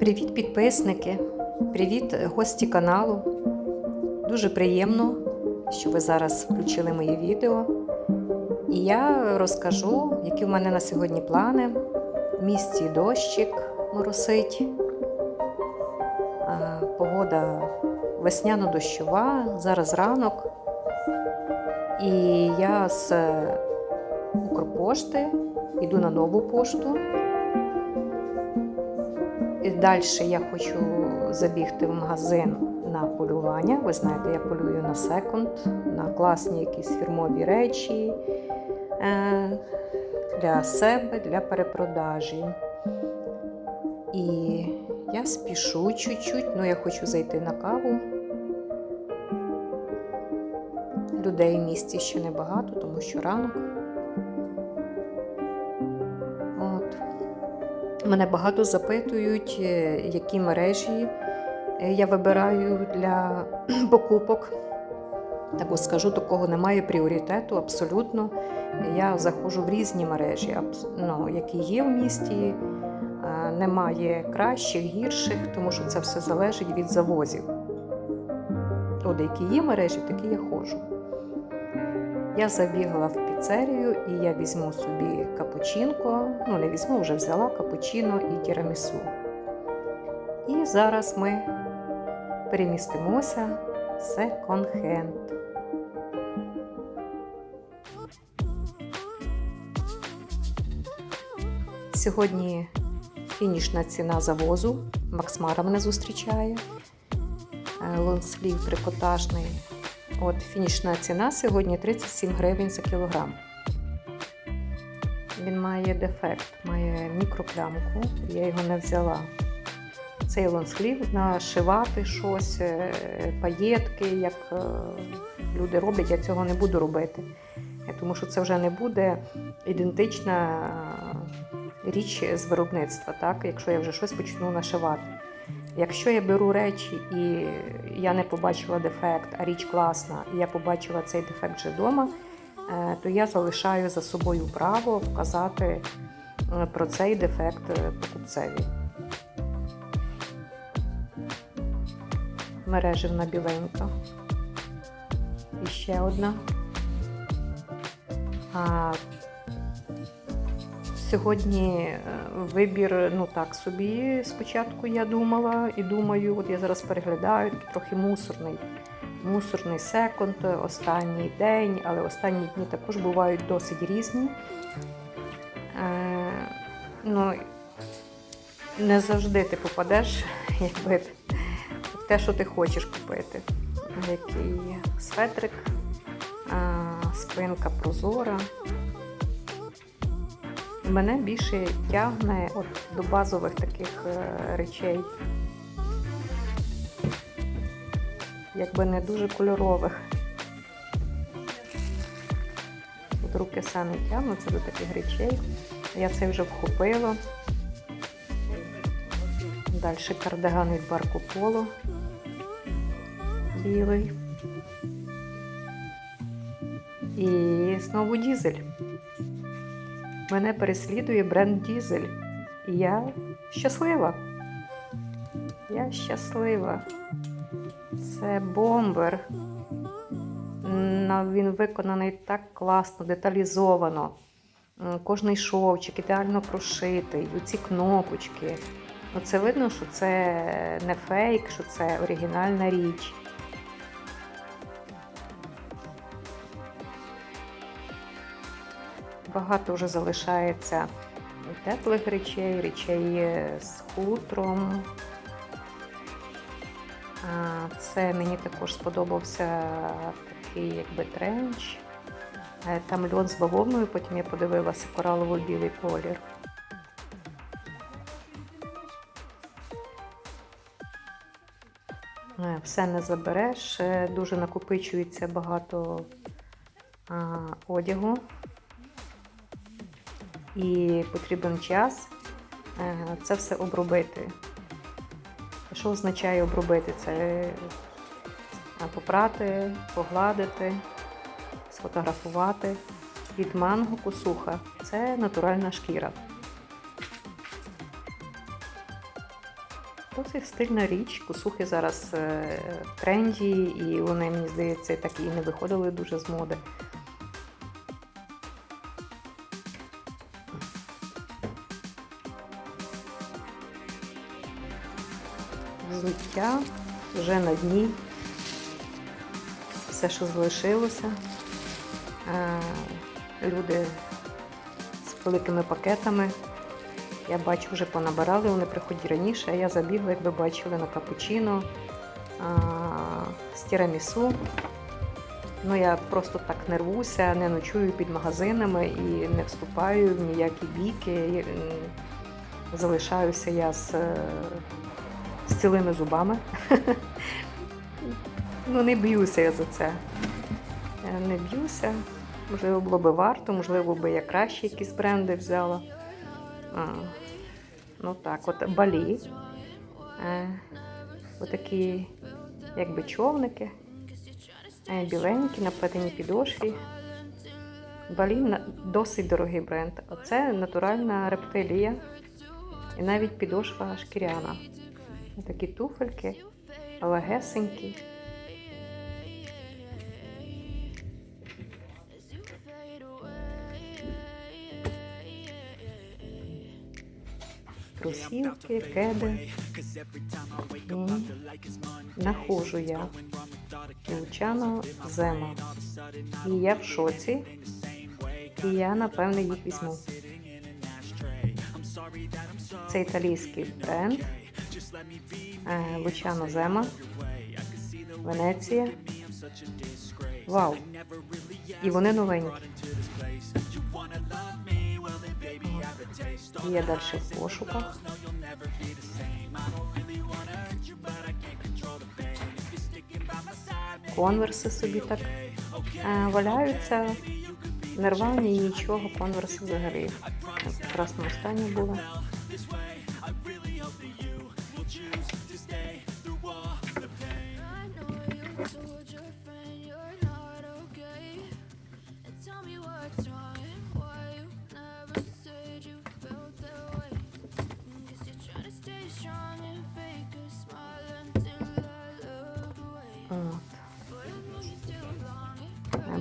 Привіт, підписники! Привіт, гості каналу. Дуже приємно, що ви зараз включили моє відео. І я розкажу, які в мене на сьогодні плани. В місті дощик моросить. Погода весняно-дощова, зараз ранок. І я з Укрпошти йду на нову пошту. Далі я хочу забігти в магазин на полювання. Ви знаєте, я полюю на секонд, на класні якісь фірмові речі е, для себе, для перепродажі. І я спішу чуть-чуть, ну я хочу зайти на каву. Людей в місті ще небагато, тому що ранок. Мене багато запитують, е, які мережі е, я вибираю для покупок. Так от скажу, такого немає пріоритету абсолютно. Я заходжу в різні мережі, ну, які є в місті. Е, Немає кращих, гірших, тому що це все залежить від завозів. От які є мережі, такі я ходжу. Я забігла в піцерію і я візьму собі капучинко. Ну, не візьму, вже взяла капучино і тірамісу. І зараз ми перемістимося в секонд-хенд. Сьогодні фінішна ціна завозу. Максмара мене зустрічає. Е, Лонслів трикотажний. От фінішна ціна сьогодні 37 гривень за кілограм. Він має дефект, має мікроплямку, я його не взяла. Цей лонслів нашивати щось, е, паєтки, як е, люди роблять, я цього не буду робити. Тому що це вже не буде ідентична е, річ з виробництва, так? якщо я вже щось почну нашивати. Якщо я беру речі і я не побачила дефект, а річ класна, і я побачила цей дефект вже вдома, е, то я залишаю за собою право вказати е, про цей дефект е, покупцеві. Мереживна біленька. І ще одна. Сьогодні е, вибір, ну так собі спочатку я думала і думаю, от я зараз переглядаю, трохи мусорний. Мусорний секонд, останній день, але останні дні також бувають досить різні. Е, ну, не завжди ти попадеш якби, в те, що ти хочеш купити. Який светрик, а, спинка прозора. Мене більше тягне от до базових таких е, речей, якби не дуже кольорових. От руки самі тягнуться до таких речей. Я це вже вхопила. Далі кардиган від Барко Поло білий. І знову дізель. Мене переслідує бренд Дізель. І я щаслива. Я щаслива. Це бомбер. Він виконаний так класно, деталізовано. Кожний шовчик ідеально прошитий, оці кнопочки. Оце видно, що це не фейк, що це оригінальна річ. Багато вже залишається теплих речей, речей з хутром. Це мені також сподобався такий якби тренч. Е, Там льон з бавовною, потім я подивилася коралово-білий колір. Е, Все не забереш, е, дуже накопичується багато одягу і потрібен час е, це все обробити. Що означає обробити? Це е, попрати, погладити, сфотографувати. Від манго кусуха це натуральна шкіра. Досить стильна річ. Косухи зараз е, в тренді, і вони, мені здається, так і не виходили дуже з моди. Взуття вже на дні. Все, що залишилося. Е, Люди з великими пакетами. Я бачу, вже понабирали, вони приходять раніше, а я забігла, як ви бачили, на капучино, а, з тірамісу. Ну, я просто так не рвуся, не ночую під магазинами і не вступаю в ніякі бійки. Залишаюся я з, е, з цілими зубами. Ну, не б'юся я за це. Е, Не б'юся. Можливо, було би варто, можливо, би я краще якісь бренди взяла. А, ну так, от балі. Е, отакі, якби човники. Е, біленькі, на плетеній підошві. Балі досить дорогий бренд. Оце натуральна рептилія. І навіть підошва шкіряна. Такі туфельки, легесенькі. Кросівки, кеди. І нахожу я Лучано Зема. І я в шоці. І я, напевне, їх візьму. Це італійський бренд. Е, Лучано Зема. Венеція. Вау! І вони новенькі. Я далі в пошуках. Конверси собі так е, валяються, не рвані і нічого, конверси взагалі в прекрасному стані були.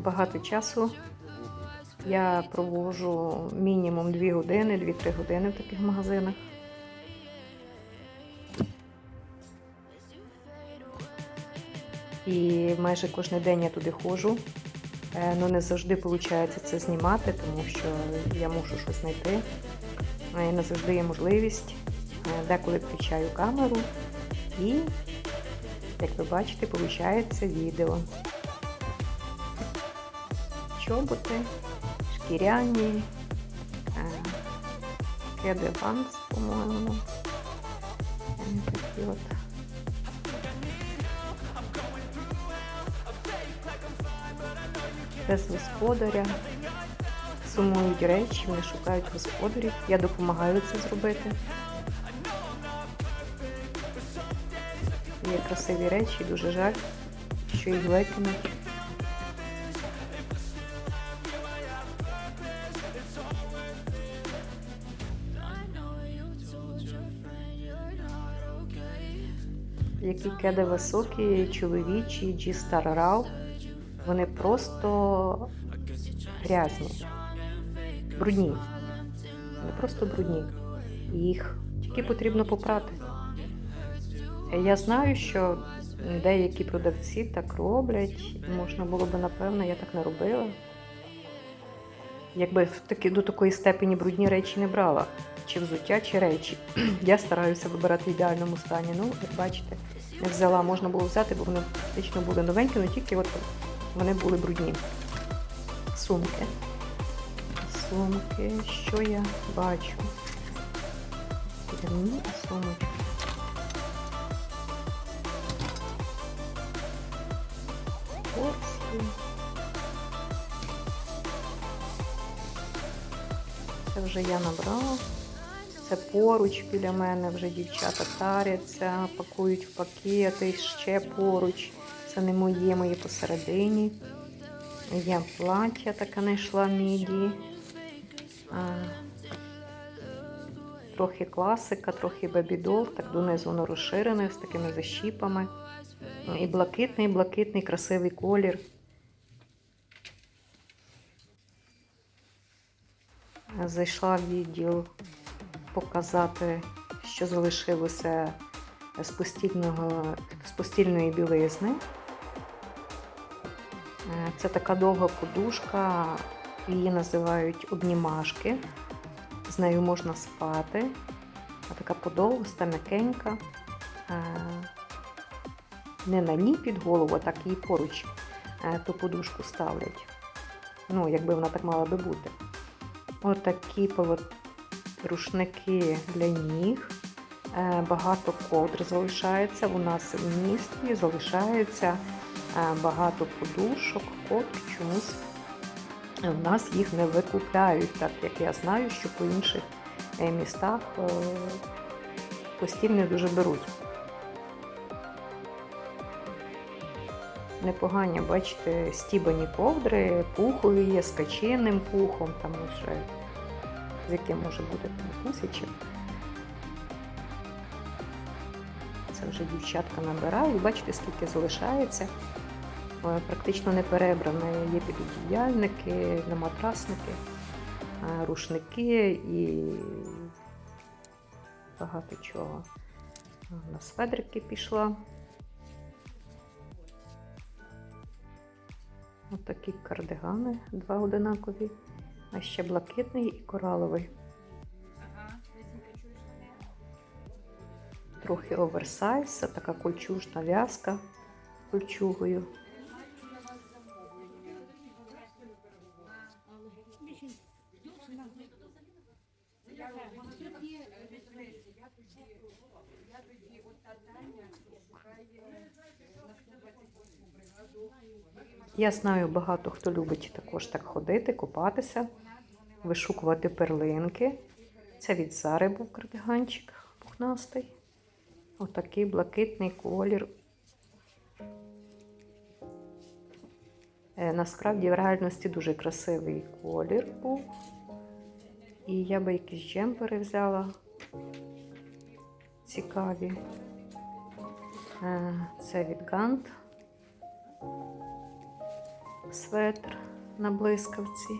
Багато часу я проводжу мінімум 2 години, 2-3 години в таких магазинах. І майже кожен день я туди ходжу. Е, Ну не завжди виходить це знімати, тому що я мушу щось знайти. Е, Не завжди є можливість. Е, Деколи включаю камеру і, як ви бачите, виходить відео. Чоботи, шкіряні, е, кеди Ванс, по-моєму. Е, Такі от. без господаря. Сумують речі, вони шукають господарів. Я допомагаю це зробити. Є красиві речі, дуже жаль, що їх викинуть. Які кеди високі, чоловічі, G-Star. Вони просто грязні, брудні. Вони просто брудні. Їх тільки потрібно попрати. Я знаю, що деякі продавці так роблять. Можна було би, напевно, я так не робила. Якби в такі, до такої степені брудні речі не брала, чи взуття, чи речі. Я стараюся вибирати в ідеальному стані. Ну, як бачите, не взяла, можна було взяти, бо вони фактично були новенькі, але тільки от вони були брудні. Сумки. Сумки, що я бачу? Деревні сумочки. Порції. Це вже я набрала. Це поруч біля мене вже дівчата таряться, пакують в пакети, ще поруч. Це не моє, моє посередині. Я плаття така знайшла міді. Трохи класика, трохи бебідол, так донизу воно розширене з такими защіпами. І блакитний, блакитний, красивий колір. Зайшла в відділ показати, що залишилося з, постільного, з постільної білизни. Е, Це така довга подушка, її називають обнімашки. З нею можна спати. Така подовгоста, м'якенька. Е, Не на ній під голову, а так її поруч е, ту подушку ставлять. Ну, якби вона так мала би бути. Отакі полот... рушники для ніг. Е, Багато ковдр залишається. У нас в місті залишається е, багато подушок, ковдр чомусь в нас їх не викупляють, так як я знаю, що по інших е, містах е, постільні дуже беруть. Непогані, бачите, стібані ковдри, пухові є з каченим пухом, там вже з яким може бути тисячі. Це вже дівчатка набирають, бачите, скільки залишається. Е, Практично не перебране. Є підодіяльники, наматрасники, е, рушники і багато чого. На сведрики пішла. Ось такі кардигани, два одинакові, а ще блакитний і кораловий. Трохи оверсайз, така кольчужна в'язка кольчугою. Я знаю, багато хто любить також так ходити, купатися, вишукувати перлинки. Це від Зари був кардиганчик пухнастий. Отакий блакитний колір. Е, Насправді в реальності дуже красивий колір був. І я би якісь джемпери взяла. Цікаві. Е, Це від Гант. Светр на блискавці.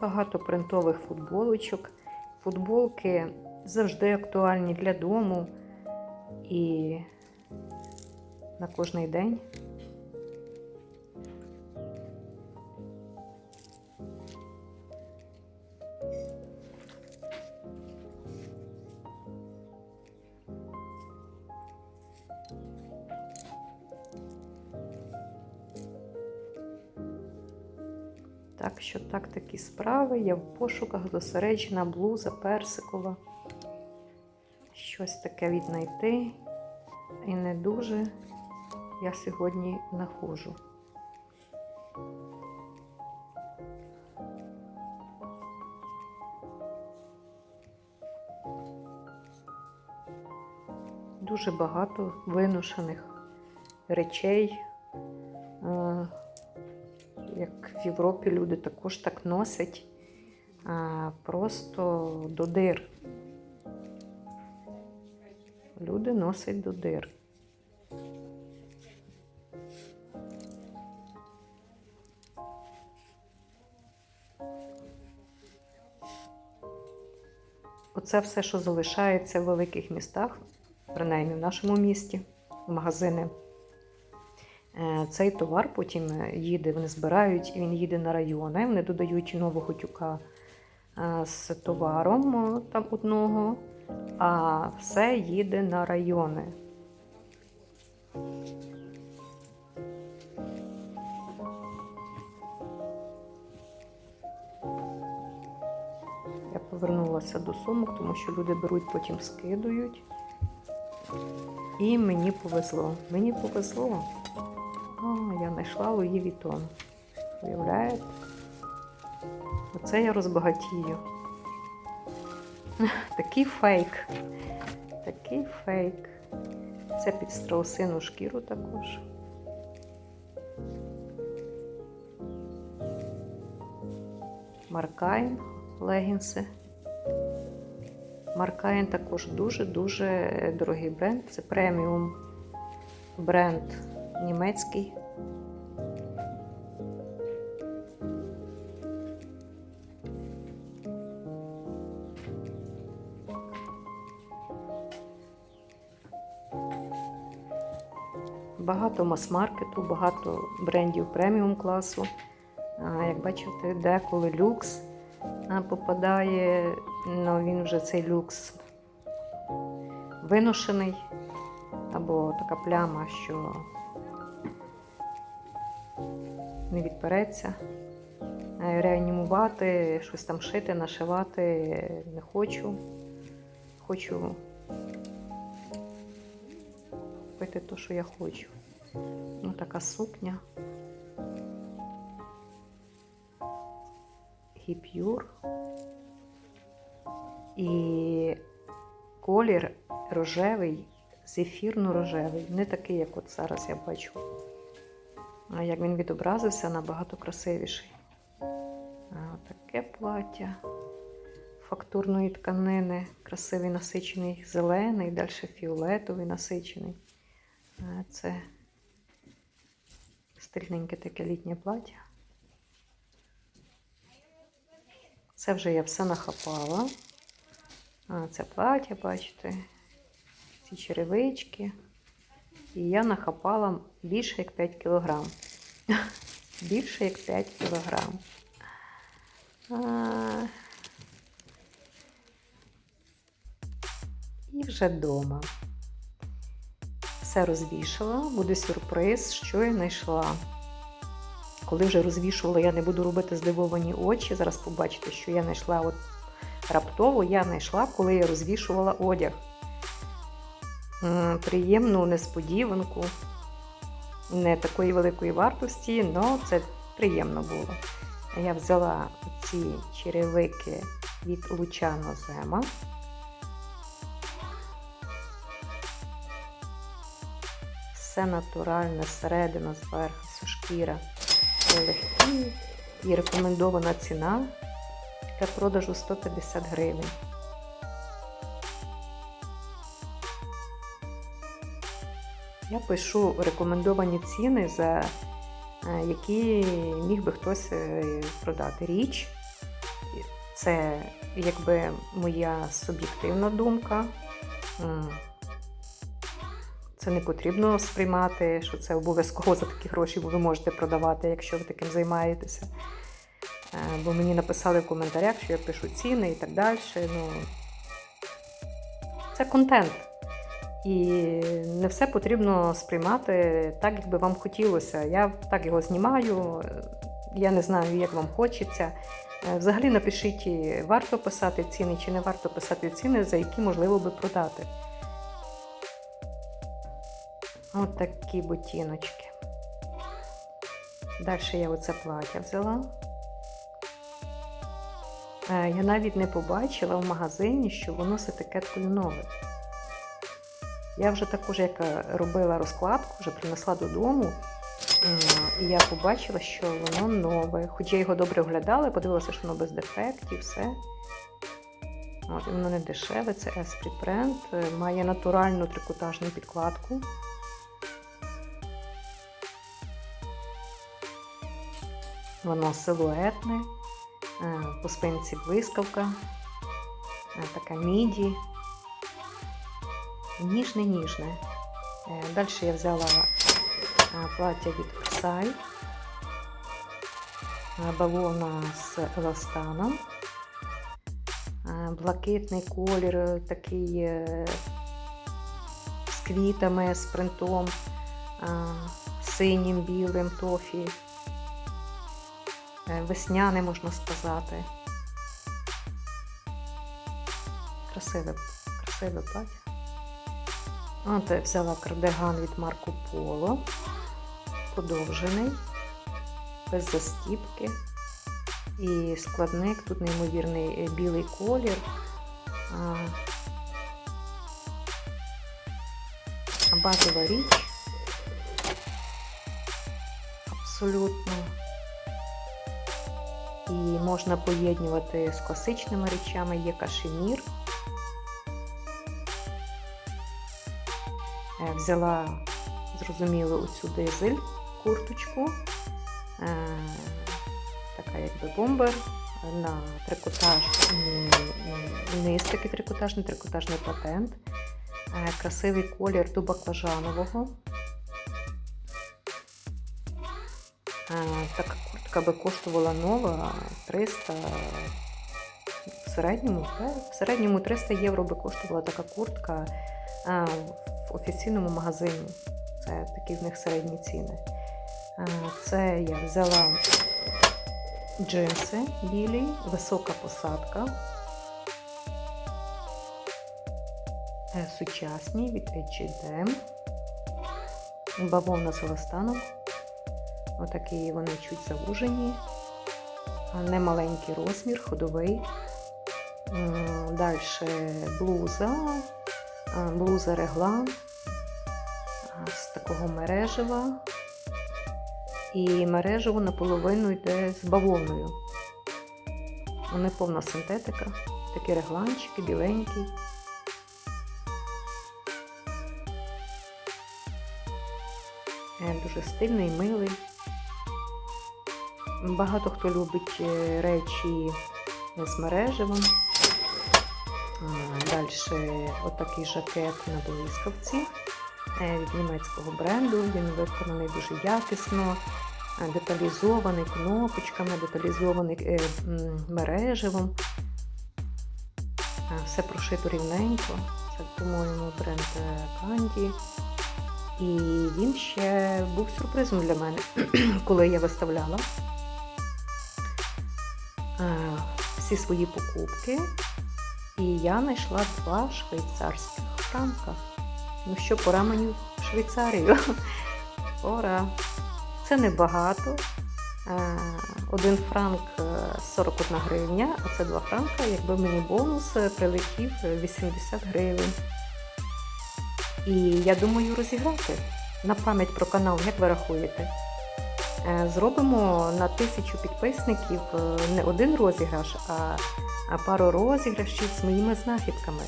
Багато принтових футболочок. Футболки завжди актуальні для дому і на кожний день. Що так такі справи. Я в пошуках зосереджена блуза персикова. Щось таке віднайти. І не дуже я сьогодні знаходжу. Дуже багато виношених речей. Як в Європі люди також так носять просто до дир. Люди носять до дир. Оце все, що залишається в великих містах, принаймні в нашому місті, магазини. Е, Цей товар потім е, їде, вони збирають, він їде на райони. Вони додають нового тюка е, з товаром там одного, а все їде на райони. Я повернулася до сумок, тому що люди беруть, потім скидують. І мені повезло. Мені повезло. А, я знайшла Луї Вітон. Уявляєте? Оце я розбагатію. Такий фейк. Такий фейк. Це під страусину шкіру також. Маркайн легінси. Маркайн також дуже-дуже дорогий бренд. Це преміум бренд німецький. Багато мас-маркету, багато брендів преміум класу. Як бачите, деколи люкс попадає, ну він вже цей люкс виношений, або така пляма, що не відпереться. Е, Реанімувати, щось там шити, нашивати не хочу. Хочу купити те, що я хочу. Ну, така сукня. Гіпюр. І колір рожевий, зефірно-рожевий. Не такий, як от зараз я бачу. Як він відобразився, набагато красивіший. Таке плаття фактурної тканини, красивий насичений зелений, далі фіолетовий насичений. Це стильненьке таке літнє плаття. Це вже я все нахапала. Це плаття, бачите, ці черевички. І я нахапала більше як 5 кілограм. Більше як 5 кілограм. І вже вдома. Все розвішала, буде сюрприз, що я знайшла. Коли вже розвішувала, я не буду робити здивовані очі. Зараз побачите, що я знайшла от раптово, я знайшла, коли я розвішувала одяг. Приємну несподіванку, не такої великої вартості, але це приємно було. Я взяла ці черевики від Лучано Зема. Все натуральне, середина, зверху, все шкіра легкі і рекомендована ціна для продажу 150 гривень. Я пишу рекомендовані ціни, за е, які міг би хтось е, продати річ. Це якби моя суб'єктивна думка. Це не потрібно сприймати, що це обов'язково за такі гроші ви можете продавати, якщо ви таким займаєтеся. Е, Бо мені написали в коментарях, що я пишу ціни і так далі. Ну, це контент. І не все потрібно сприймати так, як би вам хотілося. Я так його знімаю, я не знаю, як вам хочеться. Е, Взагалі напишіть, варто писати ціни чи не варто писати ціни, за які можливо би продати. От такі ботиночки. Далі я оце плаття взяла. Е, Я навіть не побачила в магазині, що воно з етикеткою нове. Я вже також, як е, робила розкладку, вже принесла додому, і я побачила, що воно нове. Хоч я його добре оглядала, подивилася, що воно без дефектів, все. От, воно не дешеве, це Esprit Print, е, має натуральну трикотажну підкладку. Воно силуетне, е, по спинці блискавка, така міді. Ніжне-ніжне. Далі я взяла е, плаття від е, бавовна з еластаном. Е, Блакитний колір, е, такий е, з квітами, з принтом, е, синім, білим, тофі. Е, Весняне, можна сказати. Красиве, красиве плаття. От я взяла кардиган від Марко Поло, подовжений, без застіпки. І складник, тут неймовірний е, білий колір. Базова річ. Абсолютно. І можна поєднувати з класичними речами, є кашемір. Взяла, зрозуміло, оцю дизель курточку, е, така якби бомбер на трикотаж, низ такий трикотажний, трикотажний патент. Е, Красивий колір до баклажанового. Е, Така куртка би коштувала нова 300, в середньому, в середньому 300 євро би коштувала така куртка е, офіційному магазині. Це такі в них середні ціни. Е, Це я взяла джинси білі, висока посадка. Е, Сучасні від H&M. Бавовна з еластаном. Отакі вони чуть завужені. Немаленький розмір, ходовий. Далі блуза. Блуза реглан такого мережева. І мережево наполовину йде з бавовною. Вони повна синтетика. Такі регланчики, біленький. Е, Дуже стильний, милий. Багато хто любить е, речі з мережевим. Далі отакий жакет на блискавці від німецького бренду. Він виконаний дуже якісно, е, деталізований кнопочками, деталізований е, м, мережевим. Е, Все прошито рівненько. Це, по-моєму, бренд е, Канді. І він ще був сюрпризом для мене, коли я виставляла е, всі свої покупки. І я знайшла два швейцарських франка. Ну що, пора мені в Швейцарію. Пора. Це небагато. Е, Один франк е, 41 гривня, а це два франка, якби мені бонус е, прилетів е, 80 гривень. І я думаю розіграти на пам'ять про канал, як ви рахуєте. Е, Зробимо на тисячу підписників е, не один розіграш, а пару розіграшів з моїми знахідками.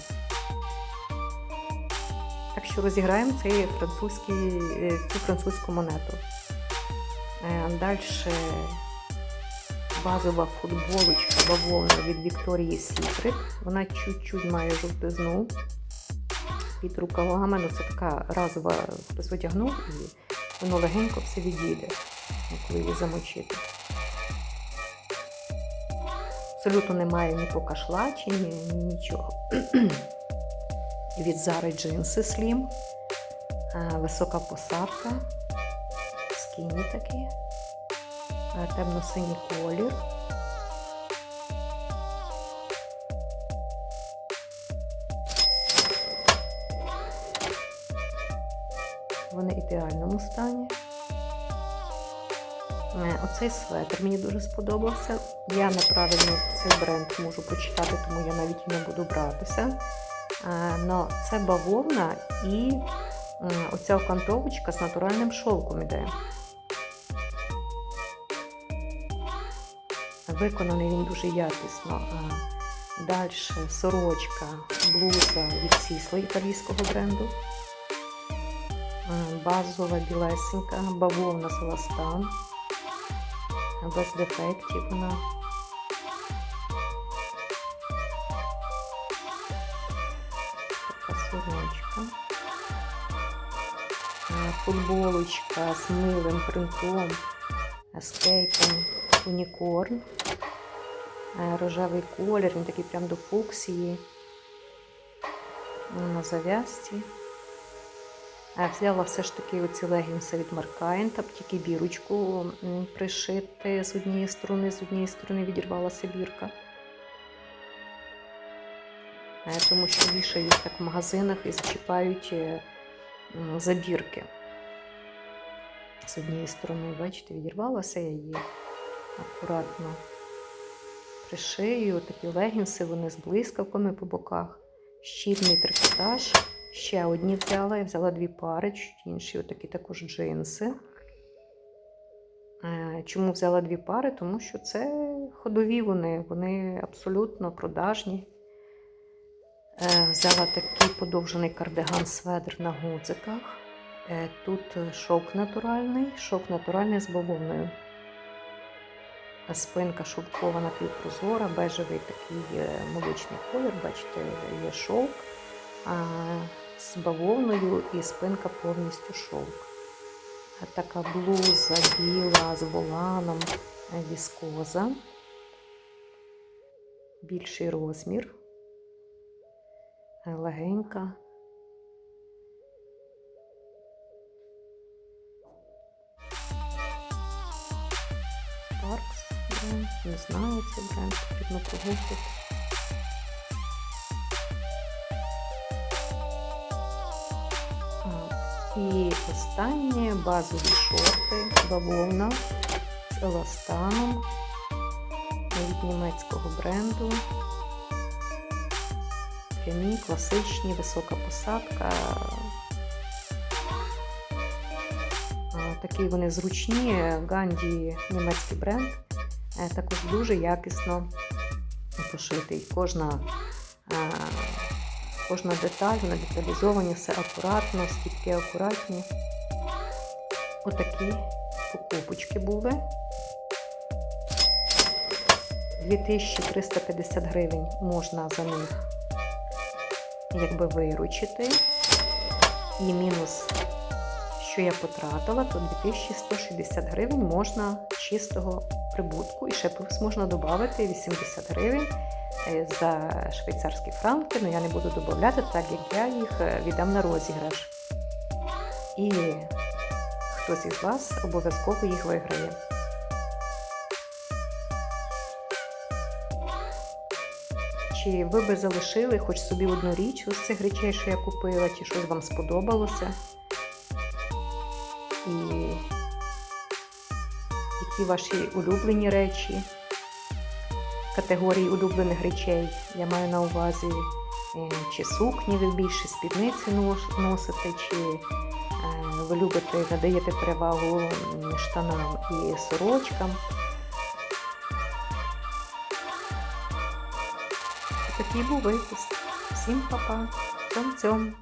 Що розіграємо цей французький, е, цю французьку монету. Далі базова футболочка бавовна від Вікторії Сікрет. Вона чуть-чуть має жовтизну під рукавами. Ну, це така разова хтось одягнув і воно легенько все відійде, коли її замочити. Абсолютно немає ні покашлачі, ні, ні нічого. Від Зари джинси слім, висока посадка, скіні такі, е, темно-синій колір. Вони в ідеальному стані. Е, Оцей светр мені дуже сподобався. Я неправильно цей бренд можу прочитати, тому я навіть не буду братися. Но це бавовна і оця окантовочка з натуральним шовком іде. Виконаний він дуже якісно. Далі сорочка, блуза від Сісла італійського бренду. Е, Базова білесенька, бавовна з еластан. Без дефектів вона. Футболочка з милим принтом, е, з кейком унікорн. Е, Рожевий колір, він такий прям до фуксії. На зав'язці. Е, Взяла все ж таки оці легінси від Маркайн, там тільки бірочку пришити з однієї сторони, з однієї сторони відірвалася бірка. Е, Тому що вішають так в магазинах і зачіпають е, забірки. З однієї сторони, бачите, відірвалася я її акуратно пришию. Такі легінси, вони з блискавками по боках, щільний трикотаж Ще одні взяла. Я взяла дві пари, інші отакі також джинси. Е, Чому взяла дві пари? Тому що це ходові вони, вони абсолютно продажні. Е, Взяла такий подовжений кардиган сведр на гудзиках. Е, Тут е, шовк натуральний, шовк натуральний з бавовною. Спинка шовкова напівпрозора, бежевий такий молочний колір, бачите, є шовк з бавовною і спинка повністю шовк. Така блуза біла з воланом, віскоза, більший розмір, легенька. Sparks бренд, не знаю цей бренд, потрібно погуглити. І останнє базові шорти, бавовна з еластаном від німецького бренду. Прямі, класичні, висока посадка. Такі вони зручні, Ганді німецький бренд. Е, Також дуже якісно пошитий. Кожна, е, кожна деталь, вона деталізовані, все акуратно, стіпки акуратні. Отакі покупочки були. 2350 гривень можна за них якби виручити. І мінус, що я потратила, то 2160 гривень можна чистого прибутку. І ще плюс можна додати 80 гривень е, за швейцарські франки. Ну я не буду додати, так як я їх е, віддам на розіграш. І хтось із вас обов'язково їх виграє. Чи ви би залишили хоч собі одну річ з цих речей, що я купила, чи щось вам сподобалося? І які ваші улюблені речі, категорії улюблених речей. Я маю на увазі, е, чи сукні ви більше спідниці нос- носите, чи е, ви любите, надаєте перевагу штанам і сорочкам. Такий був випуск. Всім па-па. Цьом-цьом.